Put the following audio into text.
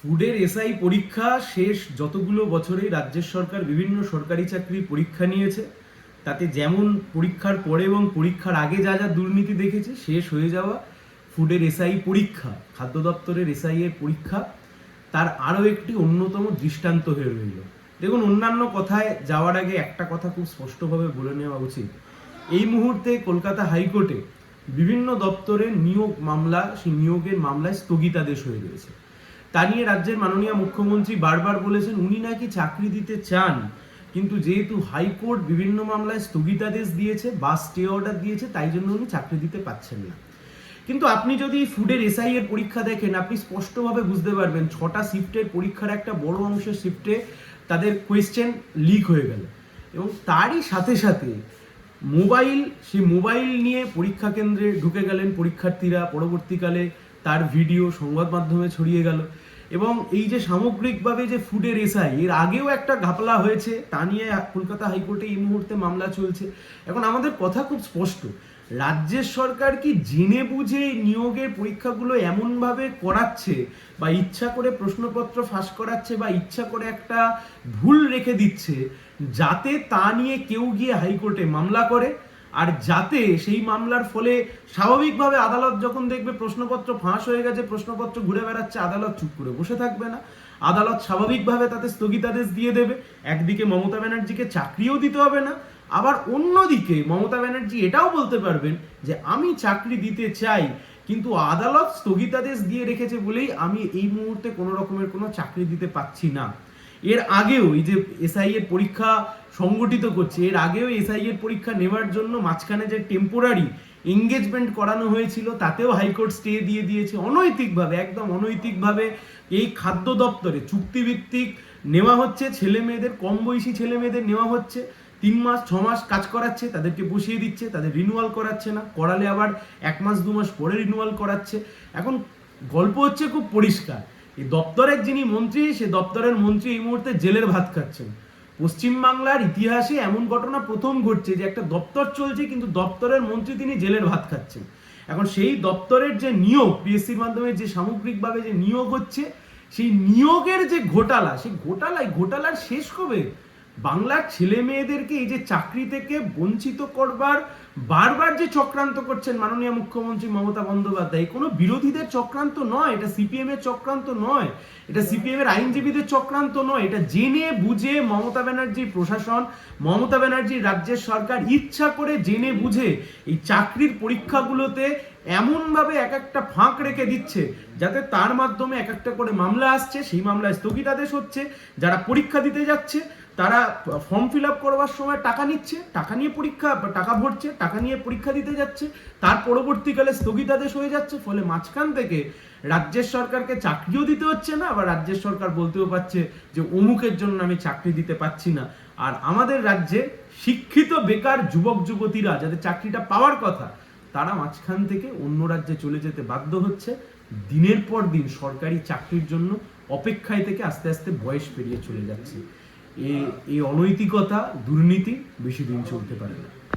ফুডের এসআই পরীক্ষা শেষ, যতগুলো বছরেই রাজ্যের সরকার বিভিন্ন সরকারি চাকরি পরীক্ষা নিয়েছে, তাতে যেমন পরীক্ষার পরে এবং পরীক্ষার আগে যা যা দুর্নীতি দেখেছে, শেষ হয়ে যাওয়া ফুডের এসআই পরীক্ষা, খাদ্য দপ্তরের এসআই এর পরীক্ষা, তার আরও একটি অন্যতম দৃষ্টান্ত হয়ে রইল। দেখুন, অন্যান্য কথায় যাওয়ার আগে একটা কথা খুব স্পষ্টভাবে বলে নেওয়া উচিত। এই মুহূর্তে কলকাতা হাইকোর্টে বিভিন্ন দপ্তরের নিয়োগ মামলা, সেই নিয়োগের মামলায় স্থগিতাদেশ হয়ে রয়েছে। তা নিয়ে রাজ্যের মাননীয় মুখ্যমন্ত্রী বারবার বলেছেন, উনি নাকি চাকরি দিতে চান। কিন্তু যেহেতু হাইকোর্ট বিভিন্ন মামলায় স্থগিতাদেশ দিয়েছে, বা স্টে অর্ডার দিয়েছে, তাই জন্য উনি চাকরি দিতে পাচ্ছেন না। কিন্তু আপনি যদি ফুডের এসআই এর পরীক্ষা দেখেন, আপনি স্পষ্টভাবে বুঝতে পারবেন, ছটা শিফটের পরীক্ষার একটা বড় অংশের শিফটে তাদের কোয়েশ্চেন লিক হয়ে গেল। এবং তারই সাথে সাথে মোবাইল, সেই মোবাইল নিয়ে পরীক্ষা কেন্দ্রে ঢুকে গেলেন পরীক্ষার্থীরা। পরবর্তীকালে তার ভিডিও সংবাদ মাধ্যমে ছড়িয়ে গেল। এবং এই যে সামগ্রিকভাবে যে ফুডের এসআই, এর আগেও একটা ঘাপলা হয়েছে, তা নিয়ে কলকাতা হাইকোর্টে এই মুহূর্তে মামলা চলছে। এখন আমাদের কথা খুব স্পষ্ট, রাজ্যের সরকার কি জেনে বুঝে নিয়োগের পরীক্ষাগুলো এমনভাবে করাচ্ছে বা ইচ্ছা করে প্রশ্নপত্র ফাঁস করাচ্ছে বা ইচ্ছা করে একটা ভুল রেখে দিচ্ছে, যাতে তা নিয়ে কেউ গিয়ে হাইকোর্টে মামলা করে? আর যাতে সেই মামলার ফলে স্বাভাবিকভাবে আদালত যখন দেখবে প্রশ্নপত্র ফাঁস হয়ে গেছে, প্রশ্নপত্র ঘুরে বেড়াচ্ছে, আদালত চুপ করে বসে থাকবে না। আদালত স্বাভাবিকভাবে তাতে স্থগিতাদেশ দিয়ে দেবে। একদিকে মমতা ব্যানার্জিকে চাকরিও দিতে হবে না। আবার অন্যদিকে মমতা ব্যানার্জি এটাও বলতে পারবেন যে, আমি চাকরি দিতে চাই, কিন্তু আদালত স্থগিতাদেশ দিয়ে রেখেছে বলেই আমি এই মুহূর্তে কোনো রকমের কোনো চাকরি দিতে পাচ্ছি না। এর আগেও এই যে এসআই এর পরীক্ষা সংগঠিত করছে, এর আগেও এসআই এর পরীক্ষা নেওয়ার জন্য মাঝখানে যে টেম্পোরারি এঙ্গেজমেন্ট করানো হয়েছিল, তাতেও হাইকোর্ট স্টে দিয়ে দিয়েছে। অনৈতিকভাবে, একদম অনৈতিকভাবে এই খাদ্য দপ্তরে চুক্তিভিত্তিক নেওয়া হচ্ছে, ছেলে মেয়েদের কম বয়সী ছেলে মেয়েদের নেওয়া হচ্ছে। তিন মাস, ছ মাস কাজ করাচ্ছে, তাদেরকে বসিয়ে দিচ্ছে, তাদের রিনুয়াল করাচ্ছে না। করালে আবার এক মাস, দু মাস পরে রিনুয়াল করাচ্ছে। এখন গল্প হচ্ছে খুব পরিষ্কার। এই দপ্তরের যিনি মন্ত্রী, সে দপ্তরের মন্ত্রী এই মুহূর্তে জেলের ভাত খাচ্ছেন। পশ্চিমবাংলার ইতিহাসে এমন ঘটনা প্রথম ঘটছে যে একটা দপ্তর চলছে, কিন্তু দপ্তরের মন্ত্রী তিনি জেলের ভাত খাচ্ছেন। এখন সেই দপ্তরের যে নিয়োগ, পিএসসির মাধ্যমে যে সামগ্রিকভাবে যে নিয়োগ হচ্ছে, সেই নিয়োগের যে ঘোটালা, সেই ঘোটালায়, ঘোটালার শেষ কবে? বাংলার ছেলে মেয়েদেরকে এই যে চাকরি থেকে বঞ্চিত করবার, বারবার যে চক্রান্ত করছেন মাননীয় মুখ্যমন্ত্রী মমতা বন্দ্যোপাধ্যায়, কোনো বিরোধীদের চক্রান্ত নয়, এটা সিপিএম এর চক্রান্ত নয়, এটা সিপিএম এর আইনজীবীদের চক্রান্ত নয়, এটা জেনে বুঝে মমতা ব্যানার্জির প্রশাসন, মমতা ব্যানার্জির রাজ্যের সরকার ইচ্ছা করে জেনে বুঝে এই চাকরির পরীক্ষাগুলোতে এমনভাবে এক একটা ফাঁক রেখে দিচ্ছে, যাতে তার মাধ্যমে এক একটা করে মামলা আসছে, সেই মামলায় স্থগিতাদেশ হচ্ছে, যারা পরীক্ষা দিতে যাচ্ছে তারা ফর্ম ফিল আপ করবার সময় টাকা নিচ্ছে, টাকা নিয়ে পরীক্ষা, টাকা ভরছে, টাকা নিয়ে পরীক্ষা দিতে যাচ্ছে, তার পরবর্তীকালে স্থগিতাদেশ হয়ে যাচ্ছে, ফলে মাঝখান থেকে রাজ্যের সরকারকে চাকরিও দিতে হচ্ছে না, আবার রাজ্যের সরকার বলতেও পারছে যে অমুকের জন্য আমি চাকরি দিতে পাচ্ছি না। আর আমাদের রাজ্যে শিক্ষিত, বেকার যুবক, যুবতীরা যাদের চাকরিটা পাওয়ার কথা, তারা মাঝখান থেকে অন্য রাজ্যে চলে যেতে বাধ্য হচ্ছে। দিনের পর দিন সরকারি চাকরির জন্য অপেক্ষায় থেকে আস্তে আস্তে বয়স পেরিয়ে চলে যাচ্ছে। এই অনৈতিকতা দুর্নীতি বেশি দিন চলতে পারে না।